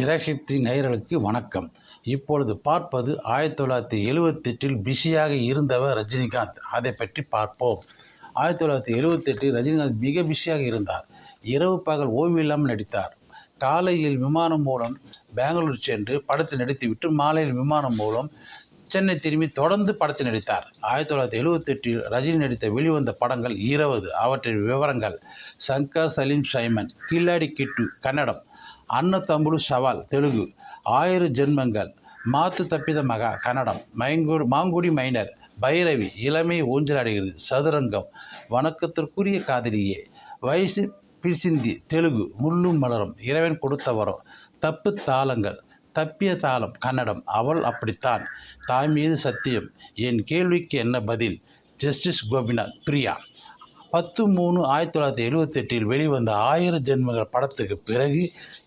திரைசக்தி நேயர்களுக்கு வணக்கம். இப்பொழுது பார்ப்பது ஆயிரத்தி தொள்ளாயிரத்தி எழுவத்தெட்டில் பிஸியாக இருந்தவர் ரஜினிகாந்த். அதை பற்றி பார்ப்போம். ஆயிரத்தி தொள்ளாயிரத்தி எழுவத்தெட்டில் ரஜினிகாந்த் மிக பிஸியாக இருந்தார். இரவு பகல் ஓய்வில்லாமல் நடித்தார். காலையில் விமானம் மூலம் பெங்களூர் சென்று படத்தில் நடித்துவிட்டு மாலையில் விமானம் மூலம் சென்னை திரும்பி தொடர்ந்து படத்தில் நடித்தார். ஆயிரத்தி தொள்ளாயிரத்தி எழுபத்தெட்டில் ரஜினி நடித்த வெளிவந்த படங்கள் இருபது. அவற்றின் விவரங்கள் சங்கர் சலீம் சைமன் கில்லாடி கிட்டு கன்னடம். அன்ன தம்புடு சவால் தெலுங்கு. ஆயிரம் ஜென்மங்கள். மாத்து தப்பித மகா கன்னடம். மைங்குடி மாங்குடி மைனர். பைரவி இளமை ஊஞ்சலாடுகிறது சதுரங்கம். வணக்கத்திற்குரிய காதலியே. வயசு பிரிசிந்தி தெலுங்கு. முள்ளும் மலரும். இறைவன் கொடுத்த வரம். தப்பு தாளங்கள். தப்பிய தாளம் கன்னடம். அவள் அப்படித்தான். தாய் மீது சத்தியம். என் கேள்விக்கு என்ன பதில்? ஜஸ்டிஸ் கோபிநாத் பிரியா. பத்து மூணு ஆயிரத்தி தொள்ளாயிரத்தி எழுபத்தெட்டில் வெளிவந்த ஆயிரம் ஜென்மங்கள் படத்துக்கு பிறகு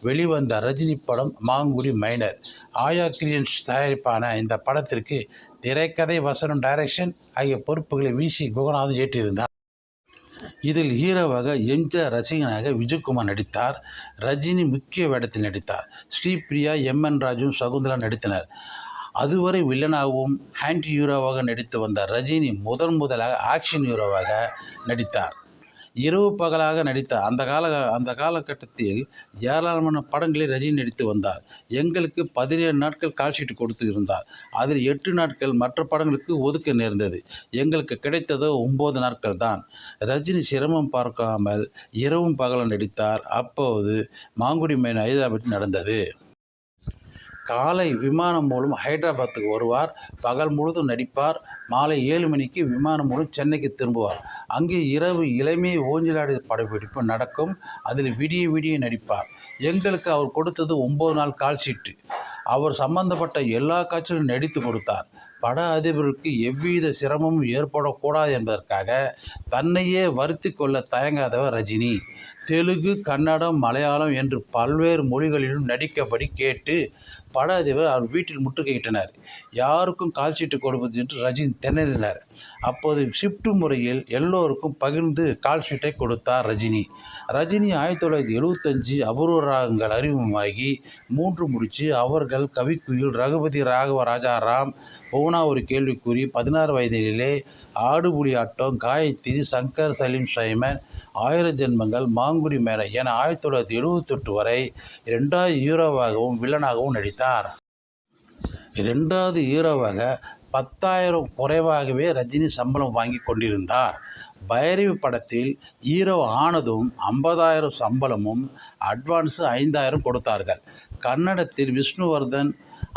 வெளிவந்த ரஜினி படம் மாங்குடி மைனர். ஆயா கிரியன்ஸ் தயாரிப்பான இந்த படத்திற்கு திரைக்கதை வசனம் டைரக்ஷன் ஆகிய பொறுப்புகளை விசி குகநாதன் ஏற்றியிருந்தார் இதில் ஹீரோவாக எம்ஜிஆர் ரசிகனாக விஜயகுமார் நடித்தார்? ரஜினி முக்கிய வேடத்தில் நடித்தார். ஸ்ரீபிரியா எம் என் ராஜும் சகுந்தலா நடித்தனர். அதுவரை வில்லனாகவும் ஹேண்ட் ஹீரோவாக நடித்து வந்த ரஜினி முதன் முதலாக ஆக்ஷன் ஹீரோவாக நடித்தார். இரவு பகலாக நடித்த அந்த கால அந்த காலகட்டத்தில் ஏராளமான படங்களில் ரஜினி நடித்து வந்தார். எங்களுக்கு பதினேழு நாட்கள் கால்ஷீட் கொடுத்து இருந்தார். அதில் எட்டு நாட்கள் மற்ற படங்களுக்கு ஒதுக்க நேர்ந்தது. எங்களுக்கு கிடைத்ததோ ஒம்பது நாட்கள் தான். ரஜினி சிரமம் பார்க்காமல் இரவும் பகலும் நடித்தார். அப்போது மாங்குடி மைன் ஹைதராபாத்தில் நடந்தது. காலை விமானம் மூலம் ஹைதராபாத்துக்கு வருவார். பகல் முழுதும் நடிப்பார். மாலை ஏழு மணிக்கு விமானம் மூலம் சென்னைக்கு திரும்புவார். அங்கே இரவு இளமை ஓஞ்சலாடிய படப்பிடிப்பு நடக்கும். அதில் விடிய விடிய நடிப்பார். எங்களுக்கு அவர் கொடுத்தது ஒம்பது நாள் கால்ஷீட்டு அவர் சம்பந்தப்பட்ட எல்லா காட்சிகளும் நடித்து கொடுத்தார். பட அதிபருக்கு எவ்வித சிரமமும் ஏற்படக்கூடாது என்பதற்காக தன்னையே வருத்தி கொள்ள தயங்காதவர் ரஜினி. தெலுங்கு கன்னடம் மலையாளம் என்று பல்வேறு மொழிகளிலும் நடிக்கபடி கேட்டு பட அதிபர் அவர் வீட்டில் முற்றுகையிட்டனர். யாருக்கும் கால்ஷீட்டு கொடுப்பது என்று ரஜினி திணறினார். அப்போது ஷிஃப்ட் முறையில் எல்லோருக்கும் பகிர்ந்து கால்ஷீட்டை கொடுத்தார் ரஜினி. ரஜினி ஆயிரத்தி தொள்ளாயிரத்தி எழுபத்தஞ்சு அபூர்வ ராகங்கள் அறிமுகமாகி மூன்று முடிச்சு அவர்கள் கவிக்குயில் ரகுபதி ராகவ ராஜாராம் பூனா ஒரு கேள்விக்குறி பதினாறு வயதிலே ஆடுபுலி ஆட்டம் காயத்ரி சங்கர் சலீம் சைமன் ஆயிரம் ஜென்மங்கள் மாங்குடி மேனை என ஆயிரத்தி தொள்ளாயிரத்தி எழுபத்தெட்டு வரை இரண்டாவது ஹீரோவாகவும் வில்லனாகவும் நடித்தார். இரண்டாவது ஹீரோவாக பத்தாயிரம் குறைவாகவே ரஜினி சம்பளம் வாங்கி கொண்டிருந்தார். பைரவி படத்தில் ஹீரோ ஆனதும் ஐம்பதாயிரம் சம்பளமும் அட்வான்ஸு ஐந்தாயிரம் கொடுத்தார்கள். கன்னடத்தில் விஷ்ணுவர்தன்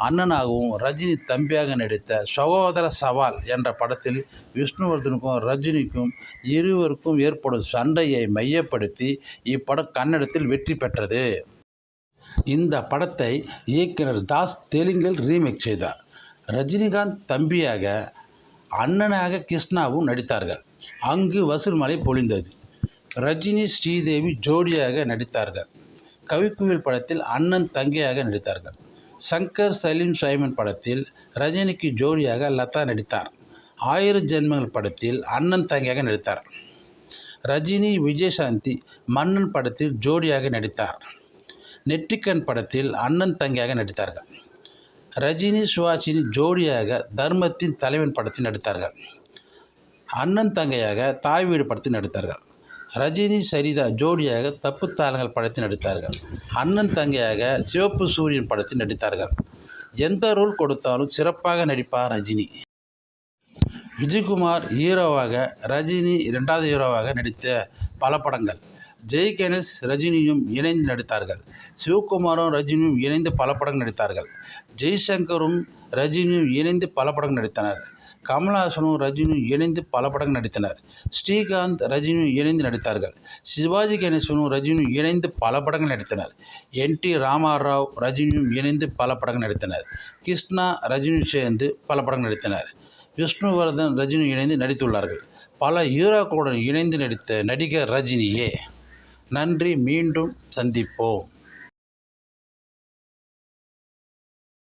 அண்ணனாகவும் ரஜினி தம்பியாக நடித்த சகோதர சவால் என்ற படத்தில் விஷ்ணுவர்தனுக்கும் ரஜினிக்கும் இருவருக்கும் ஏற்படும் சண்டையை மையப்படுத்தி இப்படம் கன்னடத்தில் வெற்றி பெற்றது. இந்த படத்தை இயக்குனர் தாஸ் தெலுங்கில் ரீமேக் செய்தார். ரஜினிகாந்த் தம்பியாக அண்ணனாக கிருஷ்ணாவும் நடித்தார்கள். அங்கு வசூல்மலை பொழிந்தது. ரஜினி ஸ்ரீதேவி ஜோடியாக நடித்தார்கள். கவிக்குவில் படத்தில் அண்ணன் தங்கையாக நடித்தார்கள். சங்கர் சலீம் சைமன் படத்தில் ரஜினிக்கு ஜோடியாக லதா நடித்தார். ஆயிரம் ஜென்மங்கள் படத்தில் அண்ணன் தங்கையாக நடித்தார். ரஜினி விஜயசாந்தி மன்னன் படத்தில் ஜோடியாக நடித்தார். நெட்டிக்கன் படத்தில் அண்ணன் தங்கையாக நடித்தார்கள். ரஜினி சுவாசினி ஜோடியாக தர்மத்தின் தலைவன் படத்தில் நடித்தார்கள். அண்ணன் தங்கையாக தாய் வீடு படத்தில் நடித்தார்கள். ரஜினி சரிதா ஜோடியாக தப்பு தாளங்கள் படத்தில் நடித்தார்கள். அண்ணன் தங்கையாக சிவப்பு சூரியன் படத்தில் நடித்தார்கள். எந்த ரோல் கொடுத்தாலும் சிறப்பாக நடிப்பார் ரஜினி. விஜயகுமார் ஹீரோவாக ரஜினி இரண்டாவது ஹீரோவாக நடித்த பல படங்கள். ஜெய் கணேஷ் ரஜினியும் இணைந்து நடித்தார்கள். சிவகுமாரும் ரஜினியும் இணைந்து பல படங்கள் நடித்தார்கள். ஜெய்சங்கரும் ரஜினியும் இணைந்து பல படங்கள் நடித்தனர். கமல்ஹாசனும் ரஜினியும் இணைந்து பல படங்கள் நடித்தனர். ஸ்ரீகாந்த் ரஜினியும் இணைந்து நடித்தார்கள். சிவாஜி கணேசனும் ரஜினியும் இணைந்து பல படங்கள் நடித்தனர். என் டி ராமாராவ் ரஜினியும் இணைந்து பல படங்கள் நடித்தனர். கிருஷ்ணா ரஜினியும் சேர்ந்து பல படங்கள் நடித்தனர். விஷ்ணுவர்தன் ரஜினி இணைந்து நடித்துள்ளார்கள். பல ஹீரோக்களுடன் இணைந்து நடித்த நடிகர் ரஜினியே. நன்றி. மீண்டும் சந்திப்போம்.